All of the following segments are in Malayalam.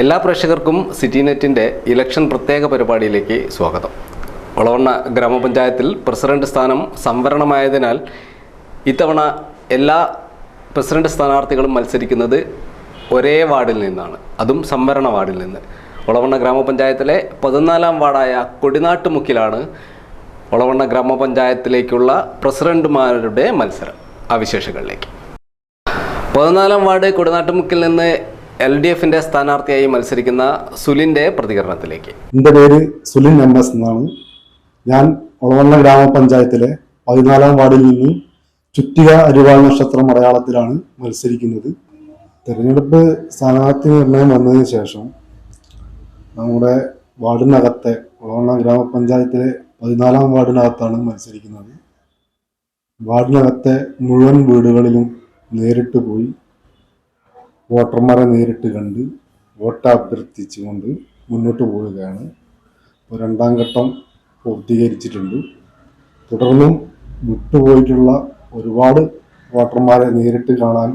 എല്ലാ പ്രേക്ഷകർക്കും സിറ്റി നെറ്റിന്റെ ഇലക്ഷൻ പ്രത്യേക പരിപാടിയിലേക്ക് സ്വാഗതം. ഒളവണ്ണ ഗ്രാമപഞ്ചായത്തിൽ പ്രസിഡന്റ് സ്ഥാനം സംവരണമായതിനാൽ ഇത്തവണ എല്ലാ പ്രസിഡന്റ് സ്ഥാനാർത്ഥികളും മത്സരിക്കുന്നത് ഒരേ വാർഡിൽ നിന്നാണ്. അതും സംവരണ വാർഡിൽ നിന്ന്. ഒളവണ്ണ ഗ്രാമപഞ്ചായത്തിലെ പതിനാലാം വാർഡായ കൊടിനാട്ടുമുക്കിലാണ് ഒളവണ്ണ ഗ്രാമപഞ്ചായത്തിലേക്കുള്ള പ്രസിഡന്റുമാരുടെ മത്സരം. ആ വിശേഷങ്ങളിലേക്ക്. പതിനാലാം വാർഡ് കൊടുനാട്ടുമുക്കിൽ നിന്ന് എൽ ഡി എഫിന്റെ സ്ഥാനാർത്ഥിയായി മത്സരിക്കുന്ന സുലിന്റെ പ്രതികരണത്തിലേക്ക്. എന്റെ പേര് സുലിൻ എം എസ് എന്നാണ്. ഞാൻ ഒളവണ്ണ ഗ്രാമപഞ്ചായത്തിലെ പതിനാലാം വാർഡിൽ നിന്ന് ചുറ്റിക അരിവാൾ നക്ഷത്രം മലയാളത്തിലാണ് മത്സരിക്കുന്നത്. തെരഞ്ഞെടുപ്പ് സ്ഥാനാർത്ഥി നിർണയം വന്നതിന് ശേഷം നമ്മുടെ വാർഡിനകത്തെ ഒളവണ്ണ ഗ്രാമപഞ്ചായത്തിലെ പതിനാലാം വാർഡിനകത്താണ് മത്സരിക്കുന്നത്. വാർഡിനകത്തെ മുഴുവൻ വീടുകളിലും നേരിട്ട് പോയി വോട്ടർമാരെ നേരിട്ട് കണ്ട് വോട്ട് അഭ്യർത്ഥിച്ചുകൊണ്ട് മുന്നോട്ട് പോവുകയാണ്. ഇപ്പോൾ രണ്ടാം ഘട്ടം പൂർത്തീകരിച്ചിട്ടുണ്ട്. തുടർന്നും വിട്ടുപോയിട്ടുള്ള ഒരുപാട് വോട്ടർമാരെ നേരിട്ട് കാണാൻ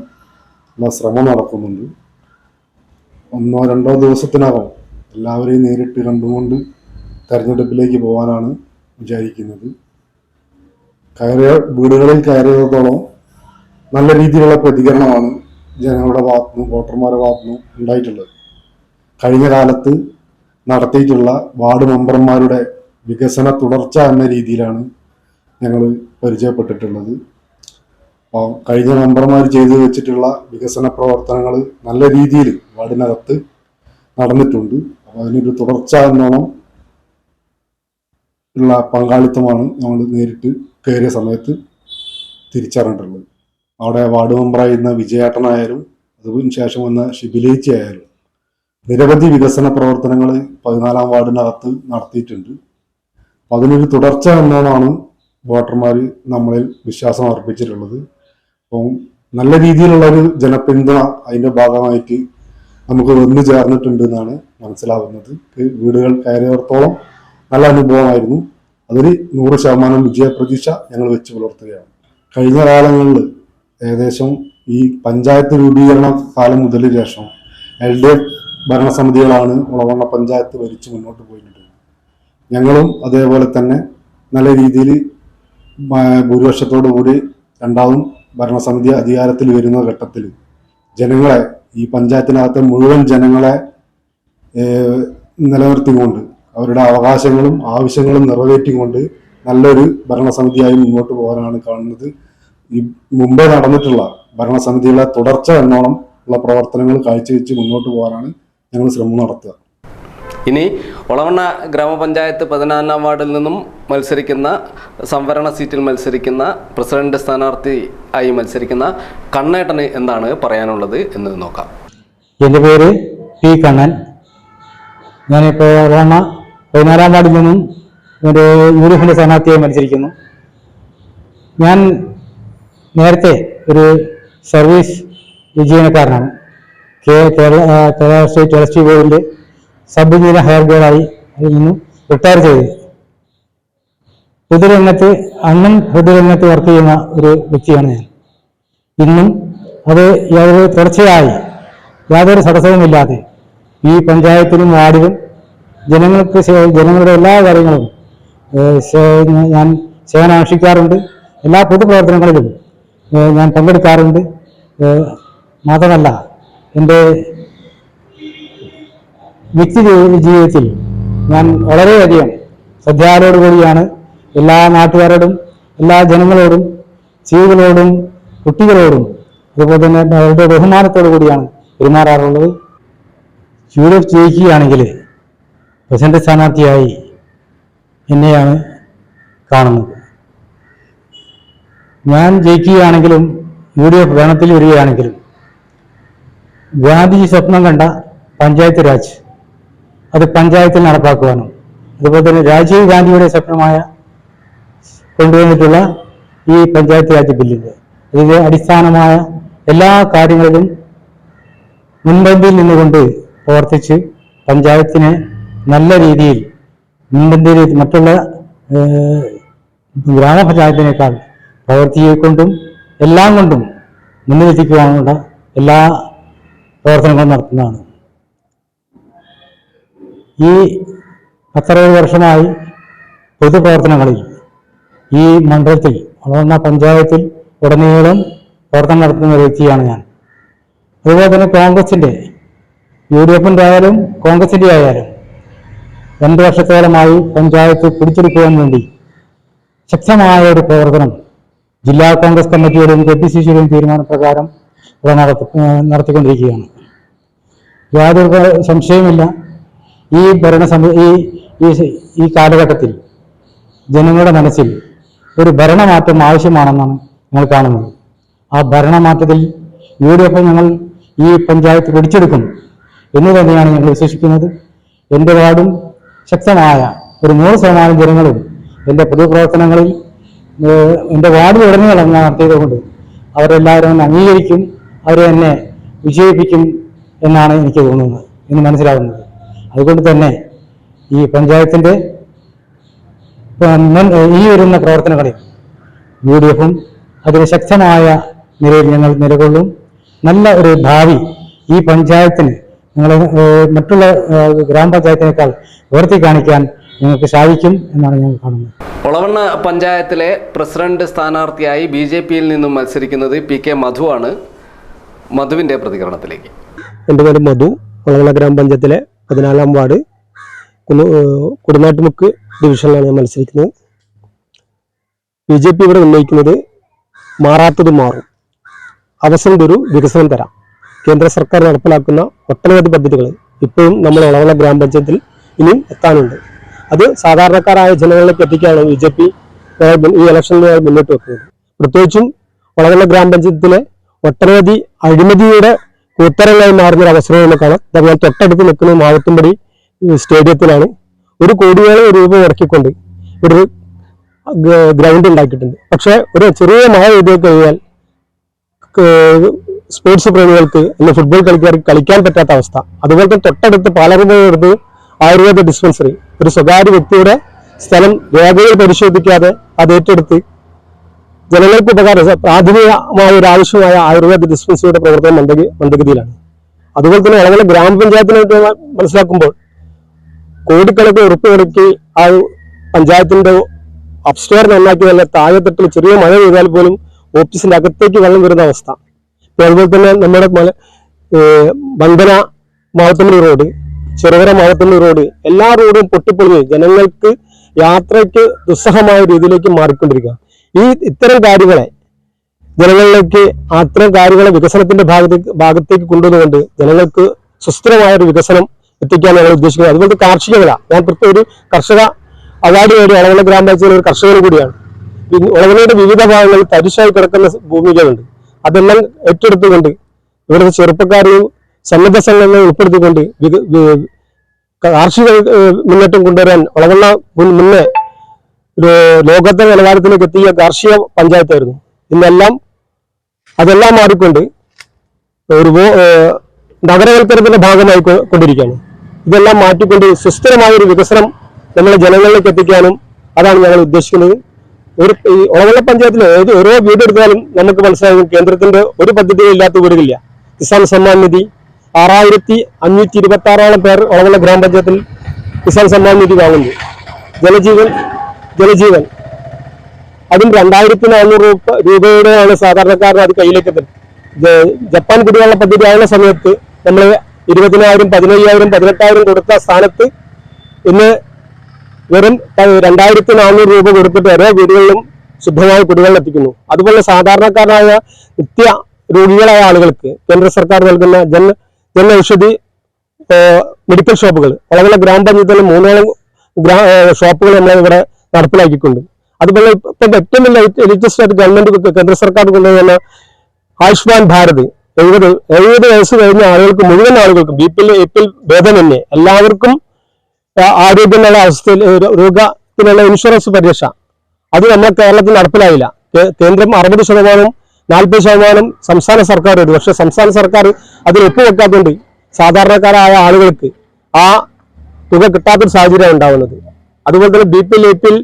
ഉള്ള ശ്രമം നടക്കുന്നുണ്ട്. ഒന്നോ രണ്ടോ ദിവസത്തിനകം എല്ലാവരെയും നേരിട്ട് കണ്ടുകൊണ്ട് തെരഞ്ഞെടുപ്പിലേക്ക് പോകാനാണ് വിചാരിക്കുന്നത്. കയറിയ വീടുകളിൽ കയറിയതോളം നല്ല രീതിയിലുള്ള പ്രതികരണമാണ് ജനങ്ങളുടെ ഭാഗത്തുനിന്നും വോട്ടർമാരുടെ ഭാഗത്തുനിന്നും ഉണ്ടായിട്ടുള്ളത്. കഴിഞ്ഞ കാലത്ത് നടത്തിയിട്ടുള്ള വാർഡ് മെമ്പർമാരുടെ വികസന തുടർച്ച എന്ന രീതിയിലാണ് ഞങ്ങൾ പരിചയപ്പെട്ടിട്ടുള്ളത്. അപ്പോൾ കഴിഞ്ഞ മെമ്പർമാർ ചെയ്തു വെച്ചിട്ടുള്ള വികസന പ്രവർത്തനങ്ങൾ നല്ല രീതിയിൽ വാർഡിനകത്ത് നടന്നിട്ടുണ്ട്. അപ്പോൾ അതിനൊരു തുടർച്ച എന്നോണം ഉള്ള പങ്കാളിത്തമാണ് നമ്മൾ നേരിട്ട് കയറിയ സമയത്ത് തിരിച്ചറിഞ്ഞിട്ടുള്ളത്. അവിടെ വാർഡ് മെമ്പറായിരുന്ന വിജയേട്ടനായാലും അതിന് ശേഷം വന്ന ഷിബിലേച്ചി ആയാലും നിരവധി വികസന പ്രവർത്തനങ്ങൾ പതിനാലാം വാർഡിനകത്ത് നടത്തിയിട്ടുണ്ട്. അപ്പം അതിനൊരു തുടർച്ച എന്നാണ് വോട്ടർമാർ നമ്മളിൽ വിശ്വാസം അർപ്പിച്ചിട്ടുള്ളത്. അപ്പം നല്ല രീതിയിലുള്ള ഒരു ജനപിന്തുണ അതിന്റെ ഭാഗമായിട്ട് നമുക്ക് വന്നു ചേർന്നിട്ടുണ്ട് എന്നാണ് മനസ്സിലാവുന്നത്. വീടുകൾ കയറിയവർത്തോളം നല്ല അനുഭവമായിരുന്നു. അതിൽ നൂറ് ശതമാനം വിജയപ്രതീക്ഷ ഞങ്ങൾ വെച്ച് പുലർത്തുകയാണ്. കഴിഞ്ഞ കാലങ്ങളിൽ ഏകദേശം ഈ പഞ്ചായത്ത് രൂപീകരണ കാലം മുതൽ ശേഷം എൽ ഡി എഫ് ഭരണസമിതികളാണ് ഉളവണ്ണ പഞ്ചായത്ത് ഭരിച്ച് മുന്നോട്ട് പോയിട്ടുണ്ട്. ഞങ്ങളും അതേപോലെ തന്നെ നല്ല രീതിയിൽ ഭൂരിപക്ഷത്തോടു കൂടി രണ്ടാമതും ഭരണസമിതി അധികാരത്തിൽ വരുന്ന ഘട്ടത്തിൽ ജനങ്ങളെ ഈ പഞ്ചായത്തിനകത്തെ മുഴുവൻ ജനങ്ങളെ നിലനിർത്തിക്കൊണ്ട് അവരുടെ അവകാശങ്ങളും ആവശ്യങ്ങളും നിറവേറ്റിക്കൊണ്ട് നല്ലൊരു ഭരണസമിതിയായി മുന്നോട്ട് പോകാനാണ് കാണുന്നത്. ഈ മുമ്പേ നടന്നിട്ടുള്ള ഭരണസമിതിയിലെ തുടർച്ച എന്നോണം ഉള്ള പ്രവർത്തനങ്ങൾ കാഴ്ചവെച്ച് മുന്നോട്ട് പോകാനാണ് ഞങ്ങൾ ശ്രമം നടത്തുക. ഇനി ഒളവണ്ണ ഗ്രാമപഞ്ചായത്ത് പതിനാലാം വാർഡിൽ നിന്നും മത്സരിക്കുന്ന സംവരണ സീറ്റിൽ മത്സരിക്കുന്ന പ്രസിഡന്റ് സ്ഥാനാർത്ഥി ആയി മത്സരിക്കുന്ന കണ്ണേട്ടന് എന്താണ് പറയാനുള്ളത് എന്ന് നോക്കാം. എന്റെ പേര് പി കണ്ണൻ. ഞാനിപ്പോൾ ഒളവണ്ണ പതിനാലാം വാർഡിൽ നിന്നും ഒരു യു ഡി എഫിന്റെ സ്ഥാനാർത്ഥിയായി മത്സരിക്കുന്നു. ഞാൻ നേരത്തെ ഒരു സർവീസ് ജീവനക്കാരനാണ് കേരള കേരള സ്റ്റേറ്റ് ഇലക്ട്രിസിറ്റി ബോർഡിന്റെ സബ് എഞ്ചിനീയർ ഹയർ ഗ്രേഡായി അതിൽ നിന്നും റിട്ടയർ ചെയ്തു. പൊതുരംഗത്ത് അന്നും പൊതുരംഗത്ത് വർക്ക് ചെയ്യുന്ന ഒരു വ്യക്തിയാണ് ഞാൻ. ഇന്നും അത് യാതൊരു തുടർച്ചയായി യാതൊരു തടസ്സവുമില്ലാതെ ഈ പഞ്ചായത്തിലും വാർഡിലും ജനങ്ങൾക്ക് ജനങ്ങളുടെ എല്ലാ കാര്യങ്ങളും ഞാൻ സേവനാനുഷ്ഠിക്കാറുണ്ട് എല്ലാ പൊതുപ്രവർത്തനങ്ങളിലും ഞാൻ പങ്കെടുക്കാറുണ്ട്. മാത്രമല്ല എന്റെ വ്യക്തി ജീവിതത്തിൽ ഞാൻ വളരെയധികം ശ്രദ്ധയോടുകൂടിയാണ് എല്ലാ നാട്ടുകാരോടും എല്ലാ ജനങ്ങളോടും സ്ത്രീകളോടും കുട്ടികളോടും അതുപോലെ തന്നെ അവരുടെ ബഹുമാനത്തോടു കൂടിയാണ് പെരുമാറാറുള്ളത്. യു ഡി എഫ് ജയിക്കുകയാണെങ്കിൽ പ്രസിഡന്റ് സ്ഥാനാർത്ഥിയായി എന്നെയാണ് കാണുന്നത്. ഞാൻ ജയിക്കുകയാണെങ്കിലും യു ഡി എഫ് ഭരണത്തിൽ വരികയാണെങ്കിലും ഗാന്ധിജി സ്വപ്നം കണ്ട പഞ്ചായത്ത് രാജ് അത് പഞ്ചായത്തിൽ നടപ്പാക്കുവാനും അതുപോലെ തന്നെ രാജീവ് ഗാന്ധിയുടെ സ്വപ്നമായ കൊണ്ടുവന്നിട്ടുള്ള ഈ പഞ്ചായത്ത് രാജ് ബില്ലിന്റെ ഇതിന്റെ അടിസ്ഥാനമായ എല്ലാ കാര്യങ്ങളിലും മുൻപന്തിയിൽ നിന്നുകൊണ്ട് പ്രവർത്തിച്ച് പഞ്ചായത്തിനെ നല്ല രീതിയിൽ മുൻപന്തിയിൽ മറ്റുള്ള ഏഹ്, ഗ്രാമപഞ്ചായത്തിനേക്കാൾ പ്രവർത്തിക്കൊണ്ടും എല്ലാം കൊണ്ടും മുന്നിലെത്തിക്കുവാനുള്ള എല്ലാ പ്രവർത്തനങ്ങളും നടത്തുന്നതാണ്. ഈ പത്തറുപത് വർഷമായി പൊതുപ്രവർത്തനങ്ങളിൽ ഈ മണ്ഡലത്തിൽ വളർന്ന പഞ്ചായത്തിൽ ഉടനീളം പ്രവർത്തനം നടത്തുന്ന ഒരു വ്യക്തിയാണ് ഞാൻ. അതുപോലെ തന്നെ കോൺഗ്രസിന്റെ യു ഡി എഫിന്റെ ആയാലും കോൺഗ്രസിന്റെ ആയാലും രണ്ട് വർഷത്തോളമായി പഞ്ചായത്ത് പിടിച്ചെടുക്കുവാൻ വേണ്ടി ശക്തമായ ഒരു പ്രവർത്തനം ജില്ലാ കോൺഗ്രസ് കമ്മിറ്റിയുടെയും കെ പി സി സിയുടെയും തീരുമാനപ്രകാരം ഇവിടെ നടത്തി നടത്തിക്കൊണ്ടിരിക്കുകയാണ്. യാതൊരു സംശയമില്ല ഈ ഭരണസമി ഈ ഈ കാലഘട്ടത്തിൽ ജനങ്ങളുടെ മനസ്സിൽ ഒരു ഭരണമാറ്റം ആവശ്യമാണെന്നാണ് ഞങ്ങൾ കാണുന്നത്. ആ ഭരണമാറ്റത്തിൽ യു ഡി എഫ് ഞങ്ങൾ ഈ പഞ്ചായത്ത് പിടിച്ചെടുക്കും എന്ന് തന്നെയാണ് ഞങ്ങൾ വിശ്വസിക്കുന്നത് എന്റെ വാർഡും ശക്തമായ ഒരു നൂറ് ശതമാനം ജനങ്ങളും എന്റെ പൊതുപ്രവർത്തനങ്ങളിൽ എന്റെ വാർഡിൽ ഉടനീളം ഞാൻ നടത്തിയതുകൊണ്ട് അവരെല്ലാവരും അംഗീകരിക്കും അവരെ എന്നെ വിജയിപ്പിക്കും എന്നാണ് എനിക്ക് തോന്നുന്നത് എന്ന് മനസ്സിലാവുന്നത്. അതുകൊണ്ട് തന്നെ ഈ പഞ്ചായത്തിന്റെ ഈ വരുന്ന പ്രവർത്തനങ്ങളിൽ യു ഡി എഫും അതിന് ശക്തമായ നിലയിൽ ഞങ്ങൾ നിലകൊള്ളും. നല്ല ഒരു ഭാവി ഈ പഞ്ചായത്തിന് ഞങ്ങൾ മറ്റുള്ള ഗ്രാമപഞ്ചായത്തിനേക്കാൾ ഉയർത്തി കാണിക്കാൻ ഞങ്ങൾക്ക് സാധിക്കും എന്നാണ് ഞങ്ങൾ കാണുന്നത്. ഒളവണ്ണ പഞ്ചായത്തിലെ പ്രസിഡന്റ് സ്ഥാനാർത്ഥിയായി ബി ജെ പിയിൽ നിന്നും മത്സരിക്കുന്നത് പി കെ ആണ് മധുവിന്റെ പ്രതികരണത്തിലേക്ക്. എന്റെ പേര് മധു. ഒളവണ്ണ ഗ്രാമപഞ്ചായത്തിലെ പതിനാലാം വാർഡ് കുടനാട്ടുമുക്ക് ഡിവിഷനിലാണ് ഞാൻ മത്സരിക്കുന്നത്. ബി ജെ പി ഇവിടെ ഉന്നയിക്കുന്നത് മാറാത്തത് മാറും. അവസരം ഒരു വികസനം തരാം. കേന്ദ്ര സർക്കാർ നടപ്പിലാക്കുന്ന ഒട്ടനവധി പദ്ധതികൾ ഇപ്പോഴും നമ്മൾ ഒളവണ്ണ ഗ്രാമപഞ്ചായത്തിൽ ഇനിയും എത്താനുണ്ട്. അത് സാധാരണക്കാരായ ജനങ്ങളിലേക്ക് എത്തിക്കാനാണ് ബി ജെ പി ഈ ഇലക്ഷനിൽ മുന്നോട്ട് വെക്കുന്നത്. പ്രത്യേകിച്ചും വളകല ഗ്രാമപഞ്ചായത്തിലെ ഒട്ടനവധി അഴിമതിയുടെ കൂത്തരങ്ങളായി മാറുന്ന ഒരു അവസരം നമുക്ക് കാണാം ഞാൻ തൊട്ടടുത്ത് നിൽക്കുന്ന മാവത്തുംപടി സ്റ്റേഡിയത്തിലാണ് ഒരു കോടിയോളം രൂപ ഇറക്കിക്കൊണ്ട് ഒരു ഗ്രൗണ്ട് ഉണ്ടാക്കിയിട്ടുണ്ട്. പക്ഷേ ഒരു ചെറിയ മഴ പെയ്ത് കഴിഞ്ഞാൽ സ്പോർട്സ് പ്രേമികൾക്ക് അല്ലെങ്കിൽ ഫുട്ബോൾ കളിക്കാർക്ക് കളിക്കാൻ പറ്റാത്ത അവസ്ഥ. അതുപോലെ തന്നെ തൊട്ടടുത്ത് പാലറുമ്പടുത്ത് ആയുർവേദ ഡിസ്പെൻസറി ഒരു സ്വകാര്യ വ്യക്തിയുടെ സ്ഥലം രേഖകൾ പരിശോധിക്കാതെ അത് ഏറ്റെടുത്ത് ജനങ്ങൾക്ക് ഉപകാരം പ്രാഥമികമായ ഒരു ആവശ്യമായ ആയുർവേദ ഡിസ്പെൻസറിയുടെ പ്രവർത്തനം മന്ദഗതി മന്ദഗതിയിലാണ്. അതുപോലെ തന്നെ അല്ലെങ്കിൽ ഗ്രാമപഞ്ചായത്തിനായിട്ട് മനസ്സിലാക്കുമ്പോൾ കോടിക്കണക്കിന് ഉറുപ്പ് മുടക്കി ആ പഞ്ചായത്തിന്റെ അപ്സ്റ്റെയർ നന്നാക്കി നല്ല താഴെത്തട്ടിൽ ചെറിയ മഴ പെയ്താൽ പോലും ഓഫീസിന്റെ അകത്തേക്ക് വെള്ളം വരുന്ന അവസ്ഥ. അതുപോലെ തന്നെ നമ്മുടെ മല ബന്ധന മാവത്തമ്പടി റോഡ് ചെറുകര മാവത്തമ്പടി റോഡ് എല്ലാ റോഡും പൊട്ടിപ്പൊളിഞ്ഞ് ജനങ്ങൾക്ക് യാത്രയ്ക്ക് ദുസ്സഹമായ രീതിയിലേക്ക് മാറിക്കൊണ്ടിരിക്കുക. ഈ ഇത്തരം കാര്യങ്ങളെ ജനങ്ങളിലേക്ക് അത്തരം കാര്യങ്ങളെ വികസനത്തിന്റെ ഭാഗത്തേക്ക് ഭാഗത്തേക്ക് കൊണ്ടുവന്നുകൊണ്ട് ജനങ്ങൾക്ക് സുസ്ഥിരമായ ഒരു വികസനം എത്തിക്കാൻ ഞങ്ങൾ ഉദ്ദേശിക്കുന്നത്. അതുപോലെ കാർഷിക വില ഞാൻ പ്രത്യേക ഒരു കർഷക അവാർഡ് നേടിയ അളവല ഗ്രാമപഞ്ചായത്തിലെ ഒരു കർഷകനും കൂടിയാണ്. ഇന്ന് വിവിധ ഭാഗങ്ങളിൽ തരിശായി കിടക്കുന്ന ഭൂമികളുണ്ട് അതെല്ലാം ഏറ്റെടുത്തുകൊണ്ട് ഇവിടുത്തെ ചെറുപ്പക്കാരെയും സന്നദ്ധ സംഘങ്ങളെ ഉൾപ്പെടുത്തിക്കൊണ്ട് കാർഷിക മുന്നേറ്റം കൊണ്ടുവരാൻ മുൻ- മുന്നേ ഒരു ലോകത്തെ നിലവാരത്തിലേക്ക് എത്തിയ കാർഷിക പഞ്ചായത്തായിരുന്നു. ഇന്നെല്ലാം അതെല്ലാം മാറിക്കൊണ്ട് ഒരു നഗരവൽക്കരണത്തിന്റെ ഭാഗമായി കൊണ്ടിരിക്കുകയാണ്. ഇതെല്ലാം മാറ്റിക്കൊണ്ട് സുസ്ഥിരമായ ഒരു വികസനം നമ്മളെ ജനങ്ങളിലേക്ക് എത്തിക്കാനും അതാണ് ഞങ്ങൾ ഉദ്ദേശിക്കുന്നത്. ഒരു ഈ ഒളവള്ള പഞ്ചായത്തിൽ ഏത് ഓരോ വീട് എടുത്താലും നമുക്ക് മനസ്സിലാകും കേന്ദ്രത്തിന്റെ ഒരു പദ്ധതിയും ഇല്ലാത്ത വീടുകളില്ല. കിസാൻ സമ്മാൻ നിധി ആറായിരത്തി അഞ്ഞൂറ്റി ഇരുപത്തി ആറോളം പേർ ഉള്ള ഗ്രാമപഞ്ചായത്തിൽ കിസാൻ സമ്മാൻ നിധി വാങ്ങുന്നു. ജലജീവൻ ജലജീവൻ. അതും രണ്ടായിരത്തി നാനൂറ് രൂപ രൂപയുടെയാണ് സാധാരണക്കാരന് അത് കയ്യിലേക്ക് ജപ്പാൻ കുടിവെള്ള പദ്ധതി ആയ സമയത്ത് നമ്മൾ ഇരുപതിനായിരം പതിനയ്യായിരം പതിനെട്ടായിരം കൊടുത്ത സ്ഥാനത്ത് ഇന്ന് വെറും രണ്ടായിരത്തി നാനൂറ് രൂപ കൊടുത്തിട്ട് ഓരോ വീടുകളിലും ശുദ്ധമായ കുടിവെള്ളം എത്തിക്കുന്നു. അതുപോലെ സാധാരണക്കാരായ നിത്യ രോഗികളായ ആളുകൾക്ക് കേന്ദ്ര സർക്കാർ നൽകുന്ന ജൻ ജൻ ഔഷധി മെഡിക്കൽ ഷോപ്പുകൾ. വളരെ ഗ്രാമപഞ്ചായത്തിൽ മൂന്നോളം ഷോപ്പുകൾ നമ്മൾ ഇവിടെ നടപ്പിലാക്കിക്കൊണ്ട് അതുപോലെ ഇപ്പം ഏറ്റവും വലിയ ലേറ്റസ്റ്റ് ആയിട്ട് ഗവൺമെന്റ് കേന്ദ്ര സർക്കാർ കൊണ്ടുവന്ന ആയുഷ്മാൻ ഭാരത് എഴുപത് എഴുപത് വയസ്സ് കഴിഞ്ഞ ആളുകൾക്ക് മുഴുവൻ ആളുകൾക്കും B P L P L എല്ലാവർക്കും ആരോഗ്യമുള്ള അവസ്ഥയിൽ രോഗത്തിനുള്ള ഇൻഷുറൻസ് പരിരക്ഷ. അത് നമ്മുടെ കേരളത്തിൽ നടപ്പിലായില്ല. കേന്ദ്രം അറുപത് ശതമാനം നാൽപ്പത് ശതമാനം സംസ്ഥാന സർക്കാർ വരും പക്ഷെ സംസ്ഥാന സർക്കാർ അതിൽ ഒപ്പുവെക്കാത്തതുകൊണ്ട് സാധാരണക്കാരായ ആളുകൾക്ക് ആ തുക കിട്ടാത്തൊരു സാഹചര്യമാണ് ഉണ്ടാവുന്നത്. അതുപോലെ തന്നെ B P L A P L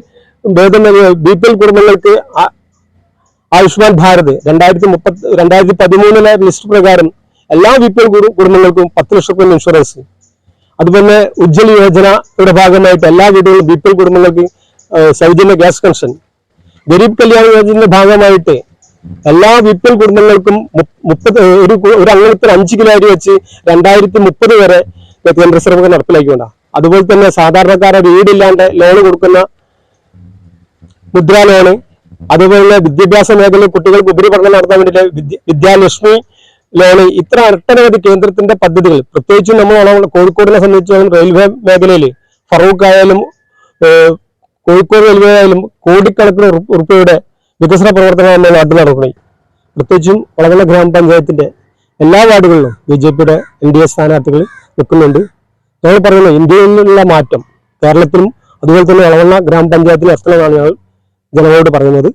ഭേദം ബി പി എൽ കുടുംബങ്ങൾക്ക് ആയുഷ്മാൻ ഭാരത് രണ്ടായിരത്തി മുപ്പത്തി രണ്ടായിരത്തി പതിമൂന്നിലെ ലിസ്റ്റ് പ്രകാരം എല്ലാ ബി പി എൽ കുടുംബങ്ങൾക്കും പത്ത് ലക്ഷം രൂപ ഇൻഷുറൻസ്. അതുപോലെ ഉജ്ജ്വല യോജനയുടെ ഭാഗമായിട്ട് എല്ലാ വീടുകളിലും ബി പി എൽ കുടുംബങ്ങൾക്ക് സൗജന്യ ഗ്യാസ് കണക്ഷൻ. ഗരീബ് കല്യാൺ യോജനയുടെ ഭാഗമായിട്ട് എല്ലാ എൽ കുടുംബങ്ങൾക്കും മുപ്പത് ഒരു ഒരു അംഗത്തിന് അഞ്ച് കിലോ അരി വെച്ച് രണ്ടായിരത്തി മുപ്പത് വരെ കേന്ദ്ര സർക്കാർ നടപ്പിലാക്കിക്കൊണ്ടാണ് അതുപോലെ തന്നെ സാധാരണക്കാരെ വീടില്ലാണ്ട് ലോൺ കൊടുക്കുന്ന മുദ്രാ ലോണ് അതുപോലെ വിദ്യാഭ്യാസ മേഖലയിൽ കുട്ടികൾക്ക് ഉപരിപഠനം നടത്താൻ വേണ്ടിയിട്ട് വിദ്യ വിദ്യാലക്ഷ്മി ലോണ് ഇത്ര ഒട്ടനവധി കേന്ദ്രത്തിന്റെ പദ്ധതികൾ. പ്രത്യേകിച്ചും നമ്മൾ കോഴിക്കോടിനെ സംബന്ധിച്ചാലും റെയിൽവേ മേഖലയിൽ ഫറൂഖ് ആയാലും കോഴിക്കോട് റെയിൽവേ ആയാലും കോടിക്കണക്കിന് ഉറു- ഉറുപ്പികയുടെ വികസന പ്രവർത്തനങ്ങൾ നമ്മൾ നാട്ടിൽ നടക്കുന്നത് പ്രത്യേകിച്ചും വളവള ഗ്രാമപഞ്ചായത്തിന്റെ എല്ലാ വാർഡുകളിലും ബി ജെ പിയുടെ എൻ ഡി എ സ്ഥാനാർത്ഥികൾ നിൽക്കുന്നുണ്ട്. ഞങ്ങൾ പറയുന്നു ഇന്ത്യയിലുള്ള മാറ്റം കേരളത്തിലും അതുപോലെ തന്നെ വളവള്ള ഗ്രാമപഞ്ചായത്തിലും എത്തണമെന്നാണ് ഞങ്ങൾ ജനങ്ങളോട് പറയുന്നത്.